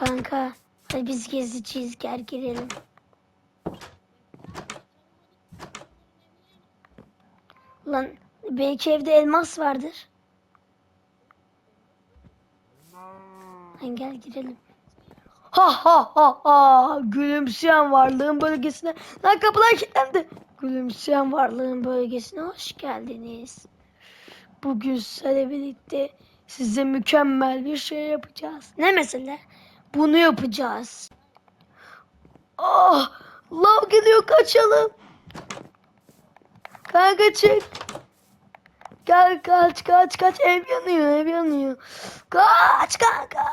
Kanka hadi biz geziciyiz gel girelim. Lan belki evde elmas vardır. Lan gel girelim. Ha ha ha ha gülümseyen varlığın bölgesine lan kapılar kilitlendi. Gülümseyen varlığın bölgesine hoş geldiniz. Bugün sizlerle birlikte size mükemmel bir şey yapacağız. Ne mesela? Bunu yapacağız. Ah! Lav geliyor kaçalım. Kanka çık. Gel kaç kaç kaç ev yanıyor ev yanıyor. Kaç kanka.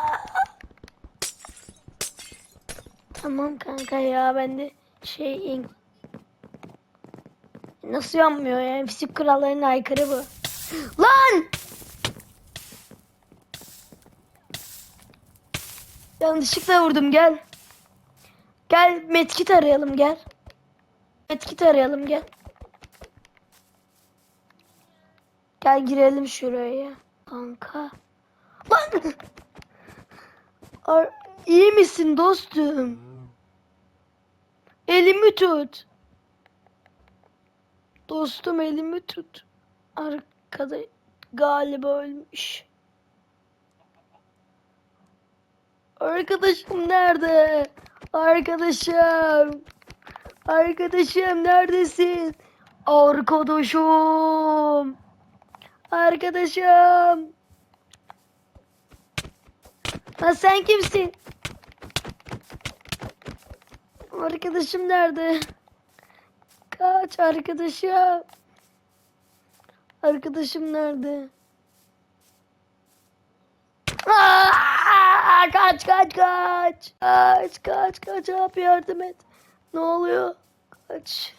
Tamam kanka ya ben de şey nasıl yanmıyor ya fizik kurallarına aykırı bu. Lan! Yanlışlıkla vurdum gel. Gel medkit arayalım gel. Medkit arayalım gel. Gel girelim şuraya. Kanka. Lan! Ar iyi misin dostum? Elimi tut. Dostum elimi tut. Arkada galiba ölmüş. Arkadaşım nerede? Arkadaşım. Arkadaşım neredesin? Arkadaşım. Arkadaşım. Lan sen kimsin? Arkadaşım nerede? Kaç arkadaşım. Arkadaşım nerede? Aa, kaç kaç kaç. Kaç kaç kaç abi yardım et. Ne oluyor? Kaç.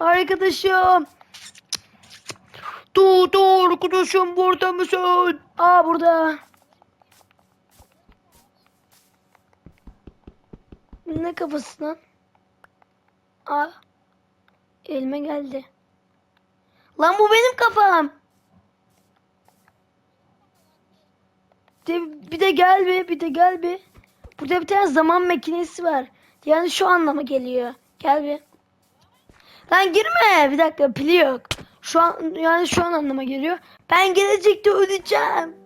Arkadaşım. Dur dur arkadaşım burada mısın? Aa burada. Ne kafası lan? Aa. Elime geldi. Lan bu benim kafam. De, bir de gel bir, bir de gel bir. Burada bir tane zaman makinesi var. Yani şu anlama geliyor. Gel bir. Lan girme. Bir dakika pili yok. Şu an yani şu an anlama geliyor. Ben gelecekte öleceğim.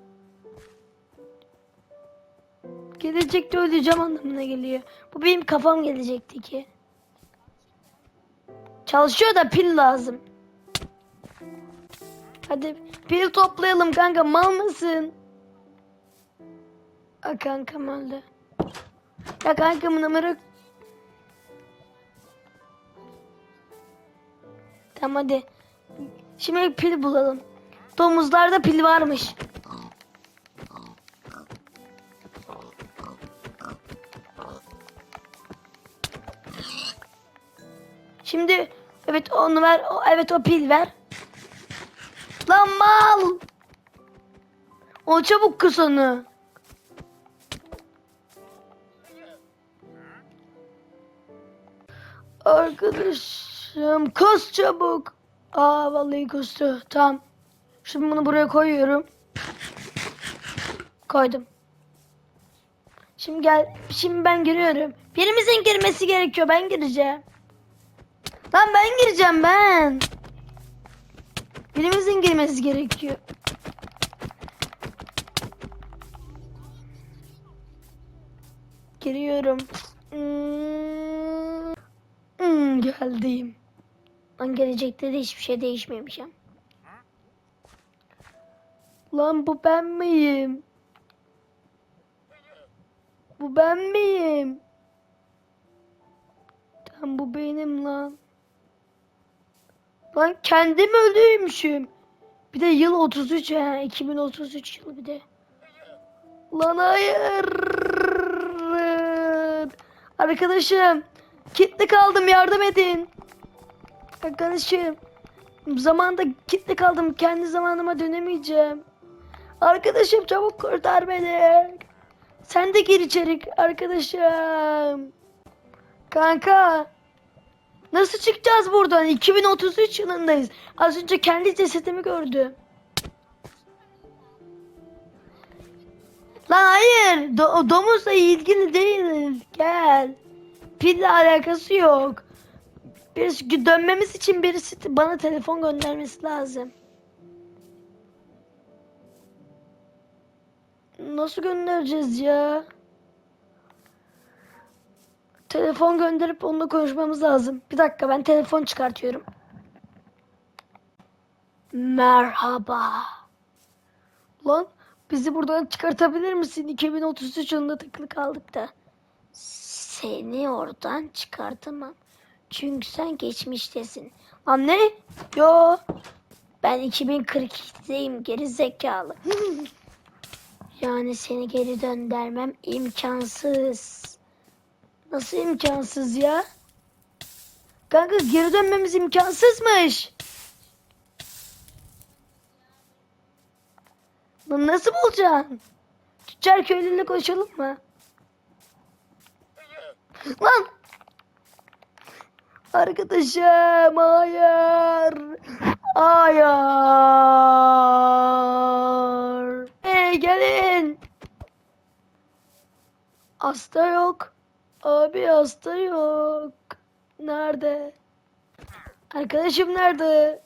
Gelecekte öleceğim anlamına geliyor. Bu benim kafam gelecekteki. Çalışıyor da pil lazım. Hadi pil toplayalım kanka mal mısın? Aa, kankam öldü. Ya kankamın numara... Tamam hadi. Şimdi pil bulalım. Domuzlarda pil varmış. Şimdi evet onu ver. O, evet o pil ver. Lan mal. O çabuk kız onu. Arkadaşım kız çabuk. Aa vallahi kustu. Tamam. Şimdi bunu buraya koyuyorum. Koydum. Şimdi gel. Şimdi ben giriyorum. Birimizin girmesi gerekiyor. Ben gireceğim. Lan ben gireceğim ben. Birimizin girmesi gerekiyor. Giriyorum. Hmm. Geldim. Lan gelecekte de hiçbir şey değişmemiş ya. Lan bu ben miyim? Bu ben miyim? Tam bu benim lan. Lan kendim ölüymüşüm. Bir de yıl 33 ha. 2033 yılı bir de. Lan hayır. Arkadaşım. Kitli kaldım yardım edin. Arkadaşım. Zamanda kitli kaldım. Kendi zamanıma dönemeyeceğim. Arkadaşım çabuk kurtar beni. Sen de gir içeri arkadaşım. Kanka. Nasıl çıkacağız buradan? 2033 yılındayız. Az önce kendi cesedimi gördüm. Lan hayır. Do- domuzla ilgili değil. Gel. Pille alakası yok. Birisi dönmemiz için birisi bana telefon göndermesi lazım. Nasıl göndereceğiz ya? Telefon gönderip onunla konuşmamız lazım. Bir dakika ben telefon çıkartıyorum. Merhaba. Lan bizi buradan çıkartabilir misin? 2033 yılında tıklı kaldık da. Seni oradan çıkartamam. Çünkü sen geçmiştesin. Lan ne? Yo. Ben 2042'deyim geri zekalı. yani seni geri döndürmem imkansız. Nasıl imkansız ya? Kanka geri dönmemiz imkansızmış. Lan nasıl bulacaksın? Tüccar köylüyle konuşalım mı? Lan! Arkadaşım hayır. Hayır. Hey gelin. Hasta yok. Abi hasta yok. Nerede? Arkadaşım nerede?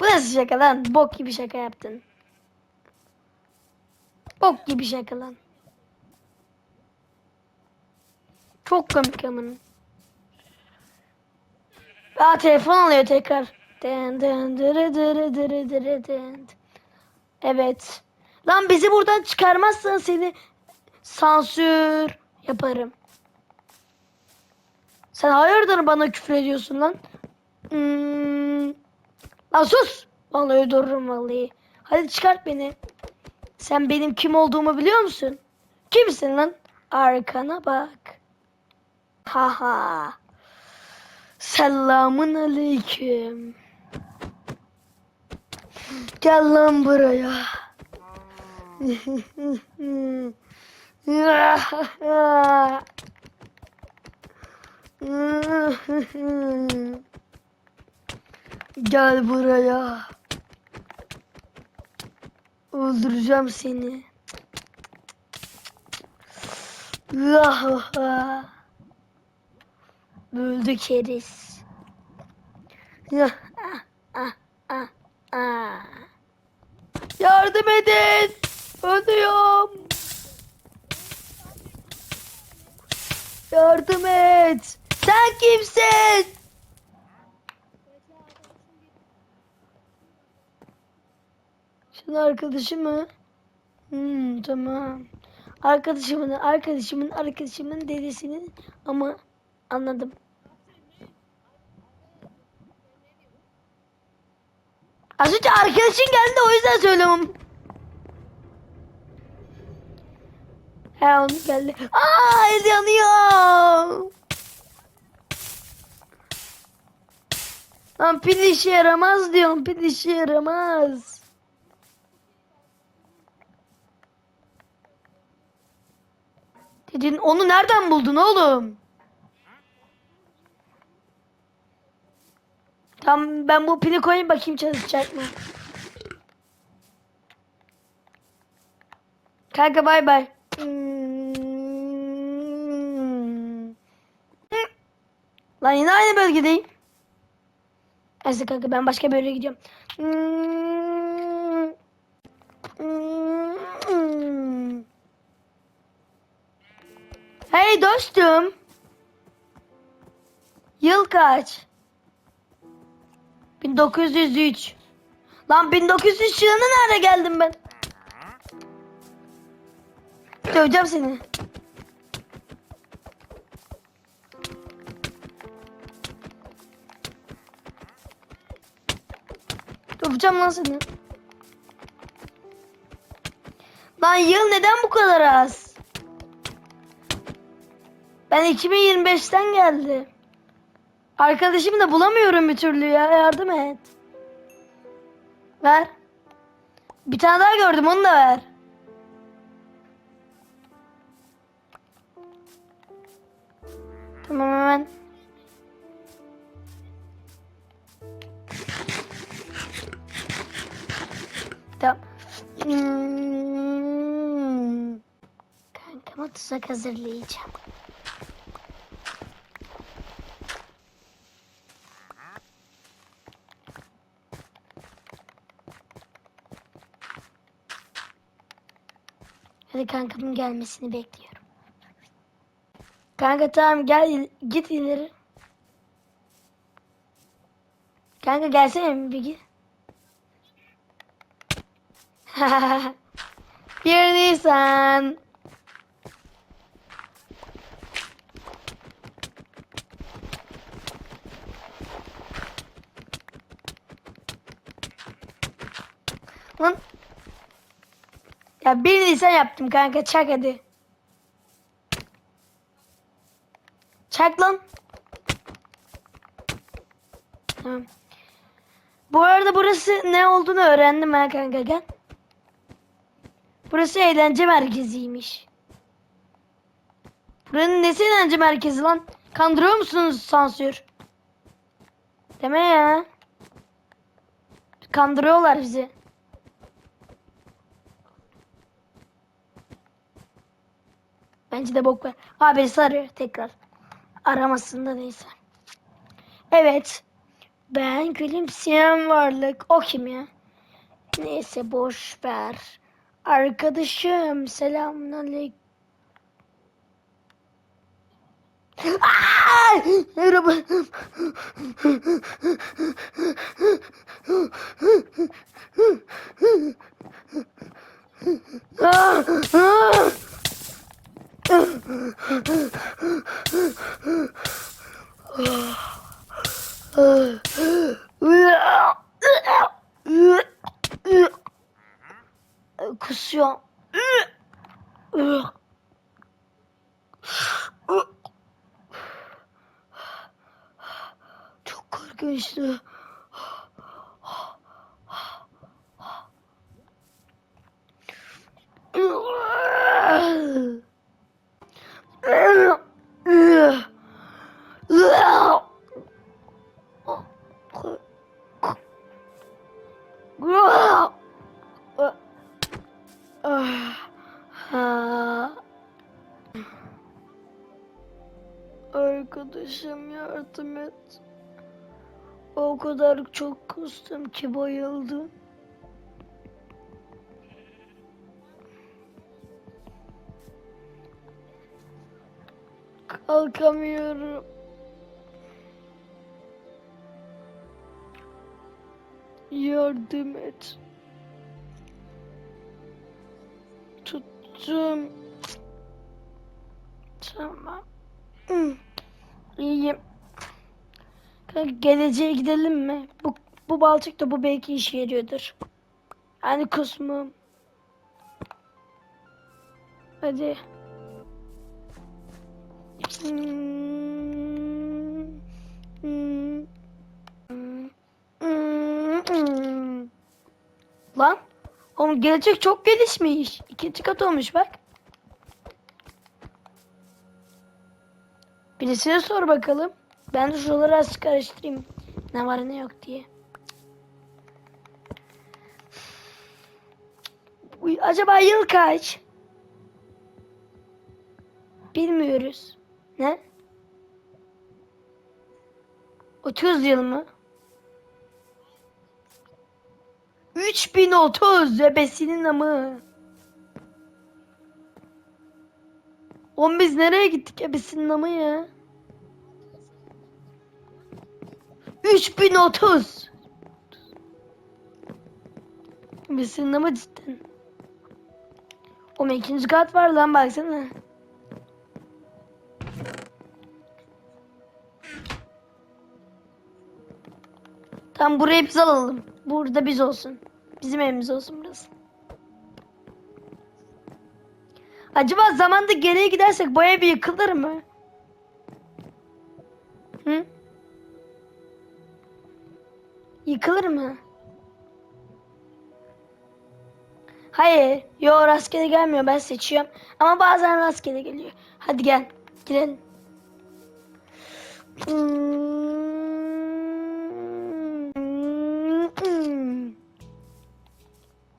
Bu nasıl şaka lan? Bok gibi şaka yaptın. Bok gibi şaka lan. Çok komik amın. Aa telefon alıyor tekrar. Evet. Lan bizi buradan çıkarmazsan seni sansür yaparım. Sen hayırdır bana küfür ediyorsun lan? Hmm. Lan sus. Vallahi öldürürüm vallahi. Hadi çıkart beni. Sen benim kim olduğumu biliyor musun? Kimsin lan? Arkana bak. Haha. Selamun aleyküm. Gel lan buraya. Gel buraya. Öldüreceğim seni. Öldü keriz. Yardım edin. Ölüyorum. Yardım et. Sen kimsin? Şunun arkadaşı mı? Hmm, tamam. Arkadaşımın, arkadaşımın, arkadaşımın dedesinin ama anladım. Az önce arkadaşın geldi o yüzden söylemem. He onu geldi. Aa el yanıyor. Lan pil işe yaramaz diyorum. Pil işe yaramaz. Dedin onu nereden buldun oğlum? Tamam ben bu pili koyayım bakayım çalışacak mı? Kanka bay bay. Lan yine aynı bölgedeyim. Neyse kanka ben başka bir yere gidiyorum. Hey dostum. Yıl kaç? 1903. Lan 1903 yılına nerede geldim ben? Döveceğim seni. Döveceğim lan seni. Lan yıl neden bu kadar az? Ben 2025'ten geldim. Arkadaşımı da bulamıyorum bir türlü ya. Yardım et. Ver. Bir tane daha gördüm onu da ver. Tamam hemen. Tamam. Hmm. Kankama tuzak hazırlayacağım. Hadi kankamın gelmesini bekliyorum. Kanka tamam gel git ileri. Kanka gelsene bir git. bir Nisan. Ya bir Nisan yaptım kanka çak hadi. Çak lan. Tamam. Bu arada burası ne olduğunu öğrendim ha kanka gel. Burası eğlence merkeziymiş. Buranın nesi eğlence merkezi lan? Kandırıyor musunuz sansür? Deme ya. Kandırıyorlar bizi. Bence de bok ver. Aa birisi arıyor tekrar. Aramasın da neyse. Evet. Ben gülümseyen varlık. O kim ya? Neyse boş ver. Arkadaşım selamünaleyküm. Aa! Merhaba. Aa! Aa! Kusuyor. Çok korkunçtu. Kadar çok kustum ki bayıldım. Kalkamıyorum. Yardım et. Tuttum. Tamam. İyiyim. Geleceğe gidelim mi? Bu, bu balçık da bu belki işe yarıyordur. Yani kusmum. Hadi. Lan. Oğlum gelecek çok gelişmiş. İkinci kat olmuş bak. Birisine sor bakalım. Ben de şuraları az karıştırayım. Ne var ne yok diye. Acaba yıl kaç? Bilmiyoruz. Ne? 30 yıl mı? 3030 ebesinin amı. Oğlum biz nereye gittik ebesinin amı ya? 3030. Ebesinin amı cidden. Oğlum ikinci kat var lan baksana. Tamam burayı biz alalım. Burada biz olsun. Bizim evimiz olsun burası. Acaba zamanda geriye gidersek bu ev yıkılır mı? Hı? Yıkılır mı? Hayır. Yo rastgele gelmiyor. Ben seçiyorum. Ama bazen rastgele geliyor. Hadi gel. Girelim.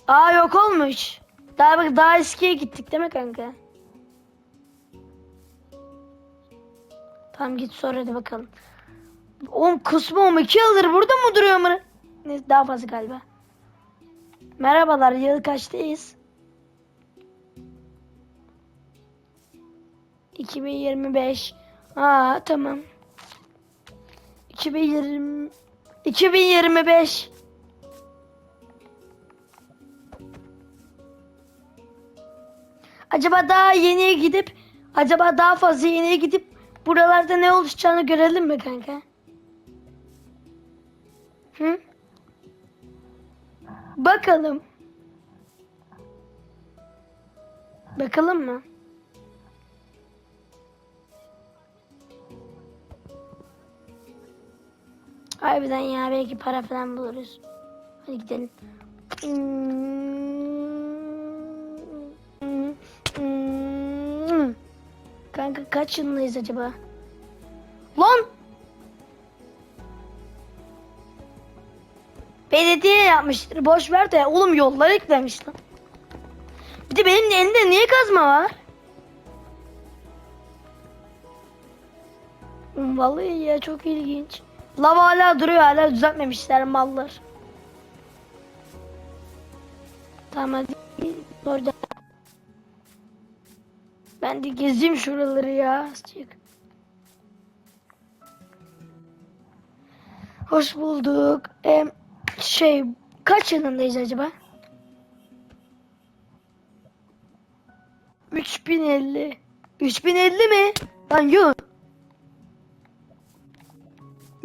Aa yok olmuş. Daha bak daha eskiye gittik değil mi kanka? Tamam git sor hadi bakalım. Oğlum kusmum iki yıldır burada mı duruyor mu? Neyse daha fazla galiba. Merhabalar yıl kaçtayız? 2025. Aa tamam. 2020 2025. Acaba daha yeniye gidip acaba daha fazla yeniye gidip buralarda ne oluşacağını görelim mi kanka? Hı? Bakalım. Bakalım mı? Harbiden ya belki para falan buluruz. Hadi gidelim. Kanka kaç yılındayız acaba? Lan! Belediye yapmıştır. Boş ver de oğlum yollar eklemiş lan. Bir de benim elimde niye kazma var? Vallahi ya çok ilginç. Lav hala duruyor hala düzeltmemişler mallar. Tamam hadi orada. Ben de gezeyim şuraları ya. Azıcık. Hoş bulduk. Em, şey kaç yılındayız acaba? 3050. 3050 mi? Lan yok.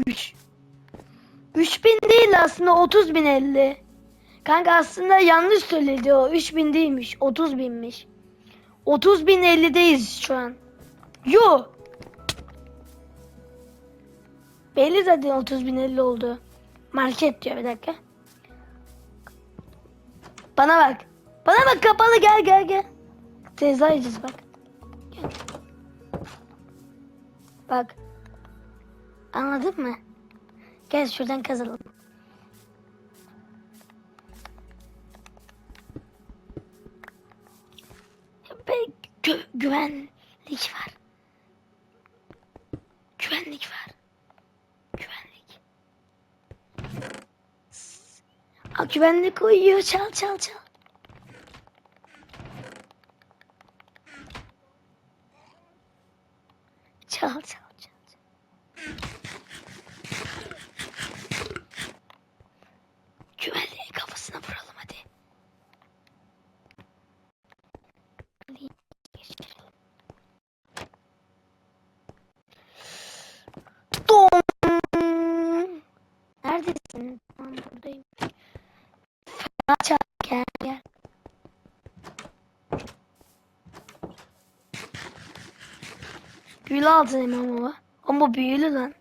3 3000 değil aslında 30.050. Kanka aslında yanlış söyledi o. 3000 değilmiş. 30 binmiş. 30.050'deyiz şu an. Yo. Belli zaten 30.050 oldu. Market diyor bir dakika. Bana bak. Bana bak kapalı gel gel gel. Ceza yiyeceğiz bak. Gel. Bak. Anladın mı? Gel şuradan kazalım. Be gü- güvenlik var. Güvenlik var. Güvenlik. Aa, güvenlik uyuyor. Çal çal. Çal çal çal. Güvenliği kafasına vuralım hadi. Dom. Neredesin? Tamam buradayım. Fena çal gel gel. Büyülü altın ama. Ama büyülü lan.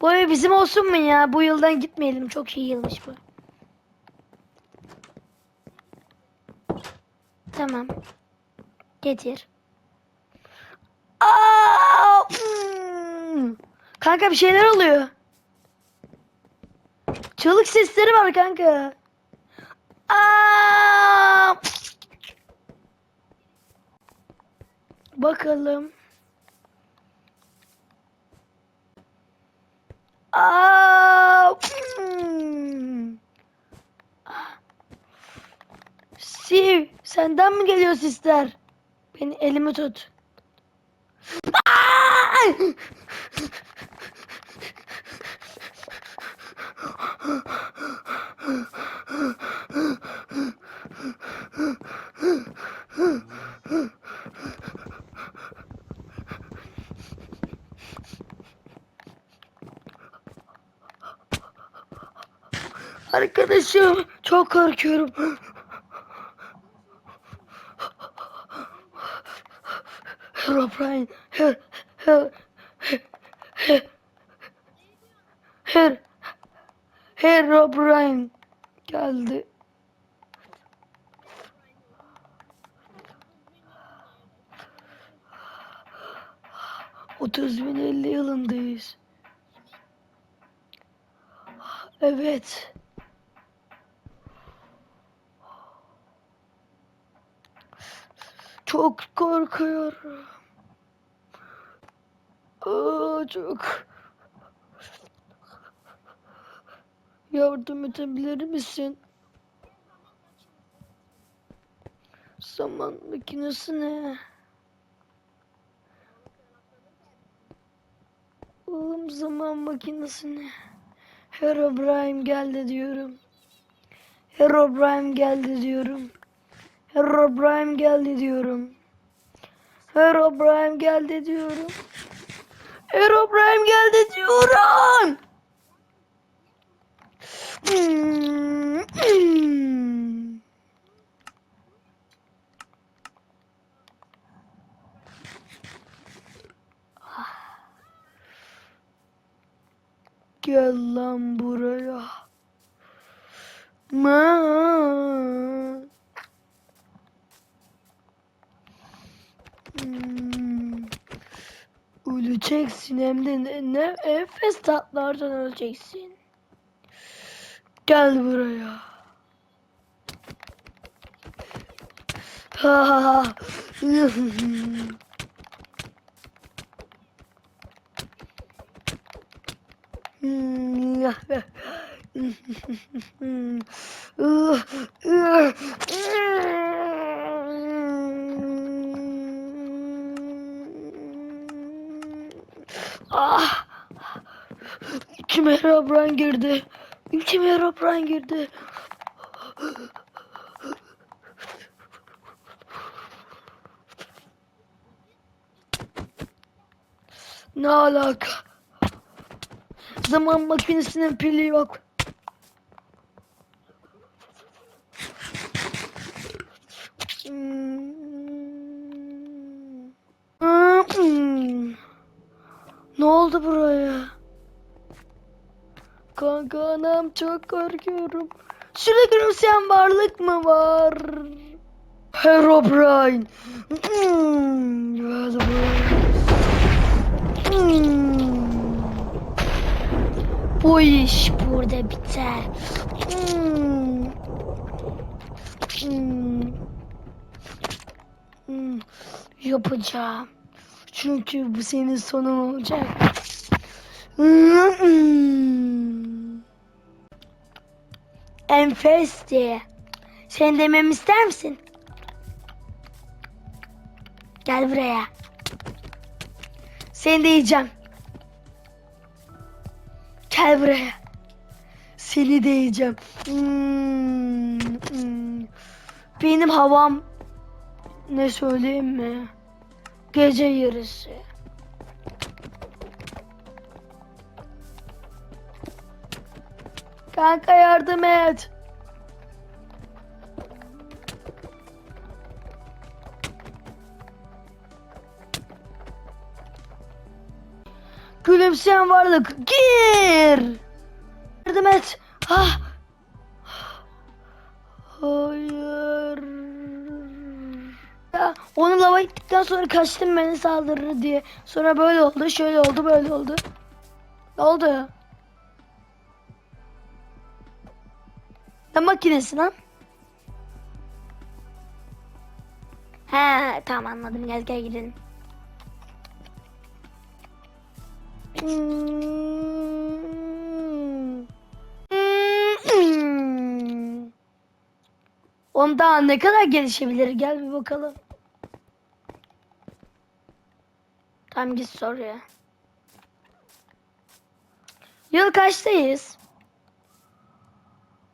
Bu ev bizim olsun mu ya? Bu yıldan gitmeyelim. Çok iyi yılmış bu. Tamam. Getir. Aa! Hmm. Kanka bir şeyler oluyor. Çığlık sesleri var kanka. Aa! Bakalım. Aa! Hmm. Siv, senden mi geliyor sisler? Beni elimi tut. Aa! Arkadaşım çok korkuyorum. Herobrine. Her, her, her, her, Herobrine geldi. Otuz bin elli yılındayız. Evet. Çok korkuyorum. Aa. Yardım edebilir misin? Zaman makinesi ne? Oğlum zaman makinesi ne? Herobrine geldi diyorum. Herobrine geldi diyorum. Herobrine geldi diyorum. Herobrine geldi diyorum. Herobrine geldi diyorum. Gel lan buraya. Ma. Hmm. Öleceksin hem de ne, ne enfes tatlardan öleceksin. Gel buraya. Ha ha ha. Hmm. Ah! İçime Herobrine girdi. İçime Herobrine girdi. Ne alaka? Zaman makinesinin pili yok. Çok korkuyorum. Şurada gülümseyen varlık mı var? Herobrine. Hmm. Bu iş burada biter. Hmm. Hmm. Yapacağım. Çünkü bu senin sonun olacak. Hmm. Enfesti. Sen demem ister misin? Gel buraya. Seni de yiyeceğim. Gel buraya. Seni de yiyeceğim. Benim havam ne söyleyeyim mi? Gece yarısı. Kanka yardım et. Gülümseyen varlık gir. Yardım et. Ah. Hayır. Ya, onu lava gittikten sonra kaçtım beni saldırır diye. Sonra böyle oldu, şöyle oldu, böyle oldu. Ne oldu? Ne makinesi lan? He tamam anladım gel gel gidelim. Hmm. Onda ne kadar gelişebilir? Gel bir bakalım. Tam git soruya. Yıl kaçtayız?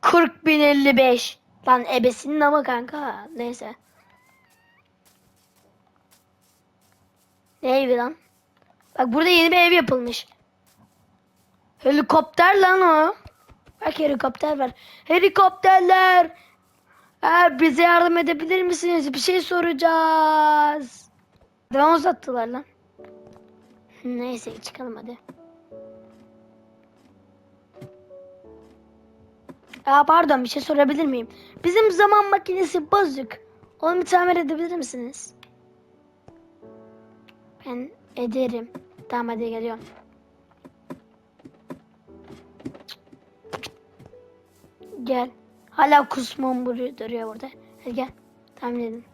40.055. Lan ebesinin ama kanka. Neyse. Ne evi lan? Bak burada yeni bir ev yapılmış. Helikopter lan o. Bak helikopter var. Helikopterler. Ha, bize yardım edebilir misiniz? Bir şey soracağız. Devam uzattılar lan. Neyse çıkalım hadi. Ya pardon bir şey sorabilir miyim? Bizim zaman makinesi bozuk. Onu bir tamir edebilir misiniz? Ben ederim. Tamam hadi geliyorum. Gel. Hala kusmam duruyor burada. Hadi gel. Tahmin edin.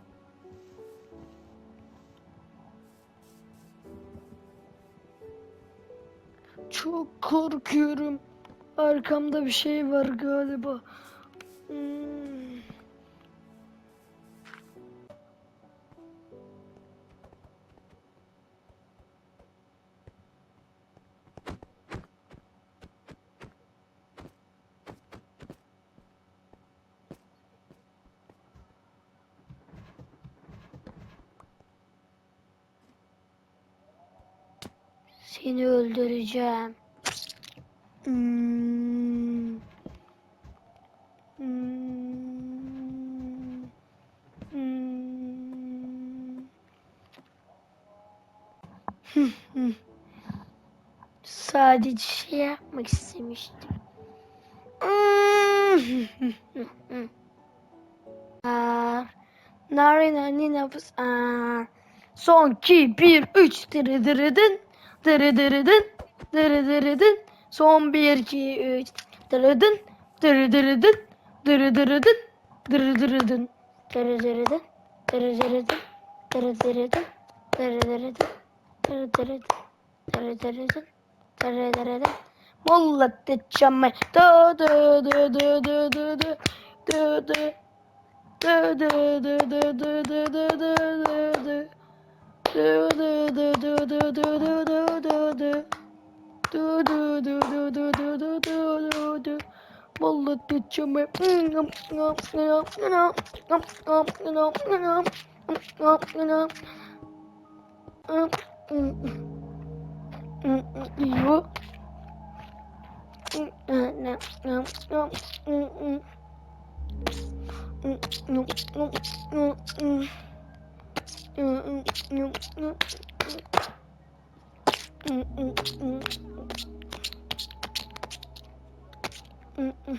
Çok korkuyorum. Arkamda bir şey var galiba. Hmm. Seni öldüreceğim. Hmm. Sadece şey yapmak istemiştim. Narina ninafız. Son 2 1 3 dırıdırıdın. Dırıdırıdın. Dırıdırıdın. Son 1 2 3 dırıdın. Dırıdırıdın. Dırıdırıdın. Dırıdırıdın. Dırıdırıdın. Dırıdırıdın. Dırıdırıdın. Dırıdırıdın do do do do do do do do do do do do Yok. Mm-mm.